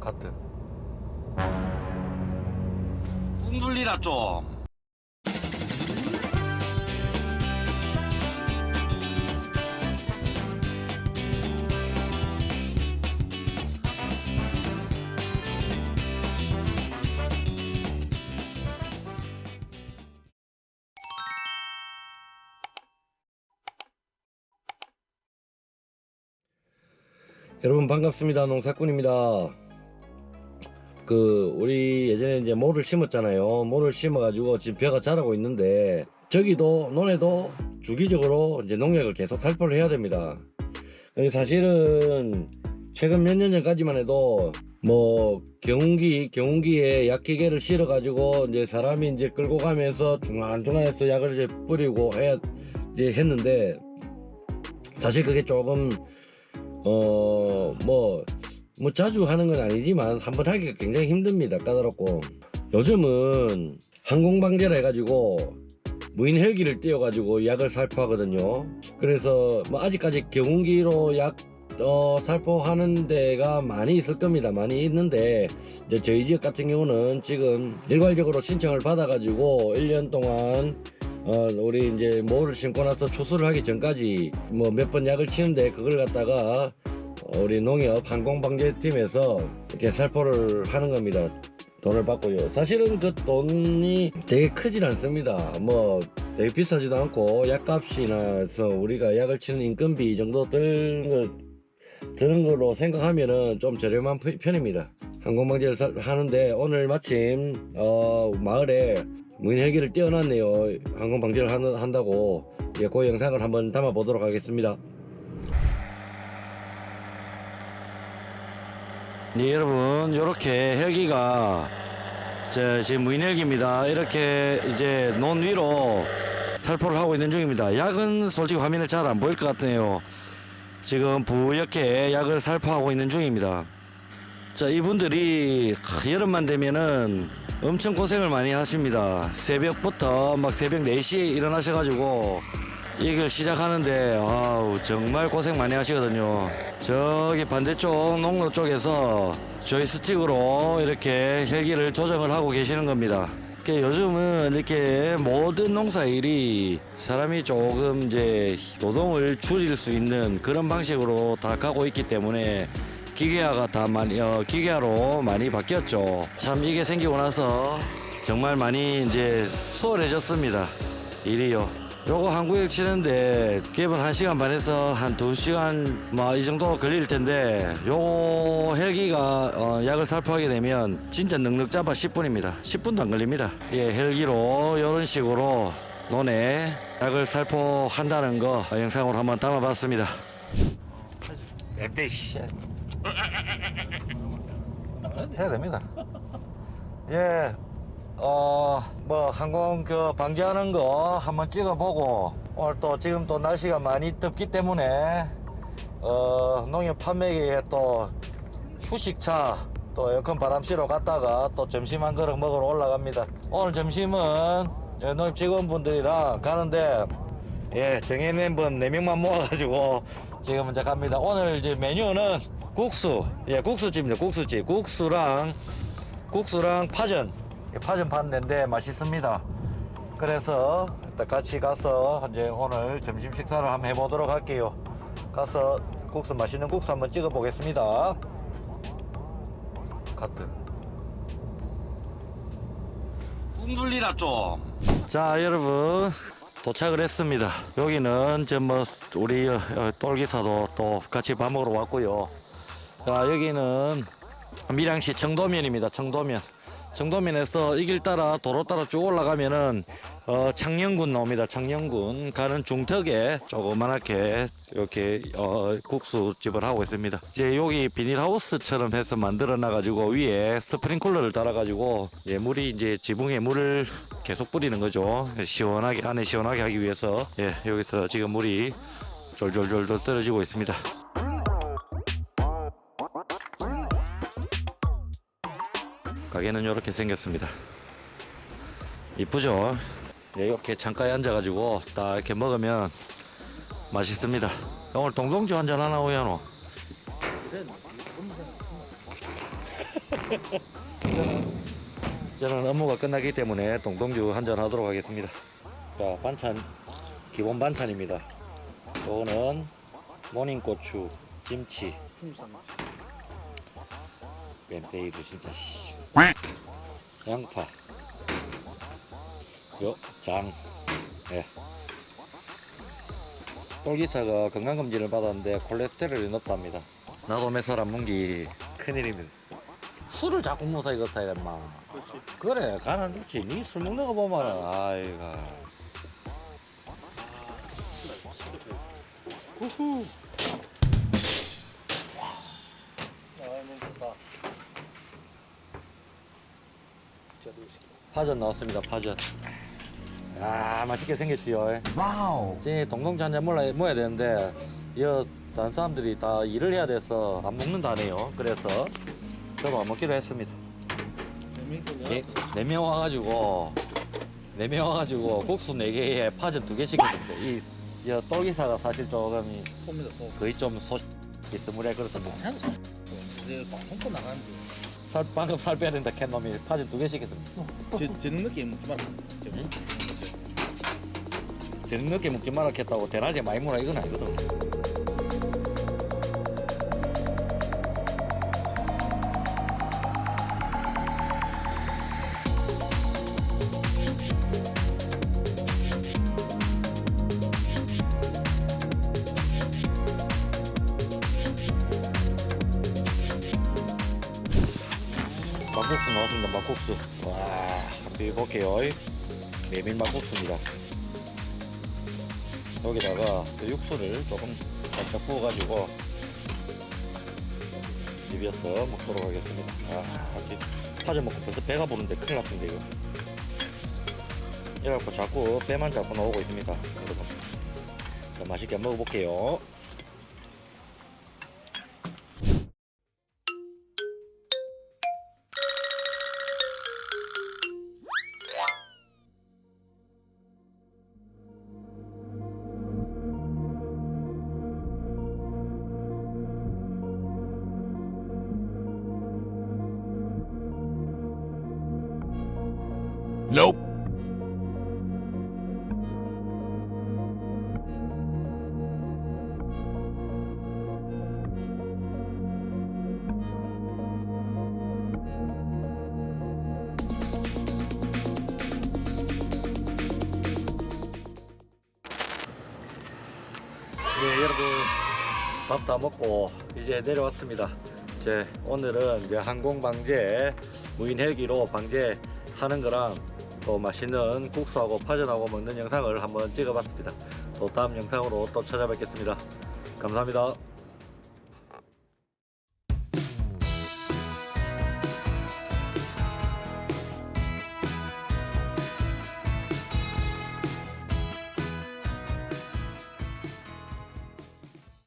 카트. 뿡 돌리라 좀. 여러분 반갑습니다. 농사꾼입니다. 그 우리 예전에 이제 모를 심었잖아요. 모를 심어 가지고 지금 벼가 자라고 있는데 저기도 논에도 주기적으로 이제 농약을 계속 살포를 해야 됩니다. 사실은 최근 몇 년 전까지만 해도 뭐 경운기 경운기에 약기계를 실어 가지고 이제 사람이 이제 끌고 가면서 중간중간에서 약을 이제 뿌리고 해야 이제 했는데 사실 그게 조금 어, 뭐, 뭐 자주 하는 건 아니지만 한 번 하기가 굉장히 힘듭니다. 까다롭고. 요즘은 항공방제라 해가지고 무인 헬기를 띄워가지고 약을 살포하거든요. 그래서 뭐 아직까지 경운기로 약 어, 살포하는 데가 많이 있을 겁니다. 많이 있는데, 이제 저희 지역 같은 경우는 지금 일괄적으로 신청을 받아가지고 1년 동안 어, 우리 이제 모를 심고 나서 추수를 하기 전까지 뭐 몇 번 약을 치는데 그걸 갖다가 어, 우리 농협 항공방제팀에서 이렇게 살포를 하는 겁니다. 돈을 받고요. 사실은 그 돈이 되게 크진 않습니다. 뭐 되게 비싸지도 않고 약값이나 해서 우리가 약을 치는 인건비 정도 드는 거 드는 걸로 생각하면은 좀 저렴한 편- 편입니다. 항공방제를 사- 하는데 오늘 마침 어, 마을에 무인 헬기를 띄워놨네요. 항공방제를 하는, 한다고 예, 그 영상을 한번 담아 보도록 하겠습니다. 네 여러분 이렇게 헬기가 저 지금 무인 헬기입니다. 이렇게 이제 논 위로 살포를 하고 있는 중입니다. 약은 솔직히 화면에 잘 안 보일 것 같네요. 지금 부옇게 약을 살포하고 있는 중입니다. 자, 이분들이 하, 여름만 되면은 엄청 고생을 많이 하십니다. 새벽부터 막 새벽 4시에 일어나셔가지고 이걸 시작하는데 아우 정말 고생 많이 하시거든요. 저기 반대쪽 농로 쪽에서 조이스틱으로 이렇게 헬기를 조정을 하고 계시는 겁니다. 요즘은 이렇게 모든 농사 일이 사람이 조금 이제 노동을 줄일 수 있는 그런 방식으로 다 가고 있기 때문에 기계화가 다 많이 어, 기계화로 많이 바뀌었죠. 참 이게 생기고 나서 정말 많이 이제 수월해졌습니다. 일이요. 요거 한 구역 치는데 기본 1시간 반에서 한 2시간 뭐 이 정도 걸릴 텐데 요거 헬기가 어, 약을 살포하게 되면 진짜 넉넉 잡아 10분입니다. 10분도 안 걸립니다. 예, 헬기로 이런 식으로 논에 약을 살포한다는 거 영상으로 한번 담아봤습니다. 맵대 씨. 해야 됩니다. 예, 어, 뭐 항공 그 방지하는 거 한번 찍어보고 오늘 또 지금 또 날씨가 많이 덥기 때문에 어, 농협 판매기에 또 휴식차 또 에어컨 바람 쐬러 갔다가 또 점심 한 그릇 먹으러 올라갑니다. 오늘 점심은 예, 농협 직원분들이랑 가는데 예, 정해 멤버 4명만 모아가지고 지금 이제 갑니다. 오늘 이제 메뉴는 국수, 예, 국수집입니다. 국수집. 국수랑, 국수랑 파전. 예, 파전 파는데 맛있습니다. 그래서 같이 가서 이제 오늘 점심 식사를 한번 해보도록 할게요. 가서 국수, 맛있는 국수 한번 찍어 보겠습니다. 카트. 뿡 돌리라 좀. 자 여러분 도착을 했습니다 여기는 저뭐 우리 어, 똘기사도 또 같이 밥 먹으러 왔고요 자 여기는 밀양시 청도면입니다 청도면 청도면에서 이 길 따라 도로 따라 쭉 올라가면은 어, 창녕군 나옵니다. 창녕군. 가는 중턱에 조그만하게 이렇게 어, 국수집을 하고 있습니다. 이제 여기 비닐하우스처럼 해서 만들어 놔 가지고 위에 스프링클러를 달아 가지고 예, 물이 이제 지붕에 물을 계속 뿌리는 거죠. 시원하게 안에 시원하게 하기 위해서. 예, 여기서 지금 물이 졸졸졸졸 떨어지고 있습니다 가게는 이렇게 생겼습니다. 이쁘죠? 예, 이렇게 창가에 앉아가지고 딱 이렇게 먹으면 맛있습니다. 오늘 동동주 한 잔 하나 오야노 저는 업무가 끝나기 때문에 동동주 한 잔 하도록 하겠습니다. 자, 반찬, 기본 반찬입니다. 요거는 모닝고추, 김치, 멘테이드 진짜 씨. 양파, 요, 장, 예. 똘기차가 건강검진을 받았는데 콜레스테롤이 높답니다. 나도 몇 사람 문기 큰일입니다. 술을 자꾸 먹어 이거다 이랬마. 그래 가난 좋지. 니 술 먹는 거 보면 아이가. 후 후. 파전 나왔습니다. 파전. 아 맛있게 생겼지요. 와우. 이제 동동주 한잔 몰라 모야 되는데 여 다른 사람들이 다 일을 해야 돼서 안 먹는다네요. 그래서 저도 안 먹기로 했습니다. 네, 네명 와가지고 네 명 와가지고 국수 네 개에 파전 두 개씩 했는데 이 여, 똘기사가 사실 조금 이 소. 거의 좀 소. 있으무래 그렇던데 참 참. 이제 방송권 나가는데 살 방금 살 빼야 된다 캔 놈이 파전 두 개씩. 제, 제 느낌 좀 알아. 응? 저녁 늦게 먹지 말았겠다고 대낮에 많이 먹으라 이건 아니거든. 막국수 나왔습니다. 막국수. 와, 한번 해볼게요. 메밀 막국수입니다. 여기다가 그 육수를 조금 살짝 부어가지고 비벼서 먹도록 하겠습니다. 아, 이렇게 파전 먹고 벌써 배가 부른데 큰일 났습니다, 이거. 이래갖고 자꾸 배만 자꾸 나오고 있습니다, 여러분. 자, 맛있게 한번 먹어볼게요. Nope. 네, 여러분 밥 다 먹고 이제 내려왔습니다. 제 오늘은 항공 방제 무인 헬기로 방제하는 거랑 또 맛있는 국수하고 파전하고 먹는 영상을 한번 찍어봤습니다. 또 다음 영상으로 또 찾아뵙겠습니다. 감사합니다.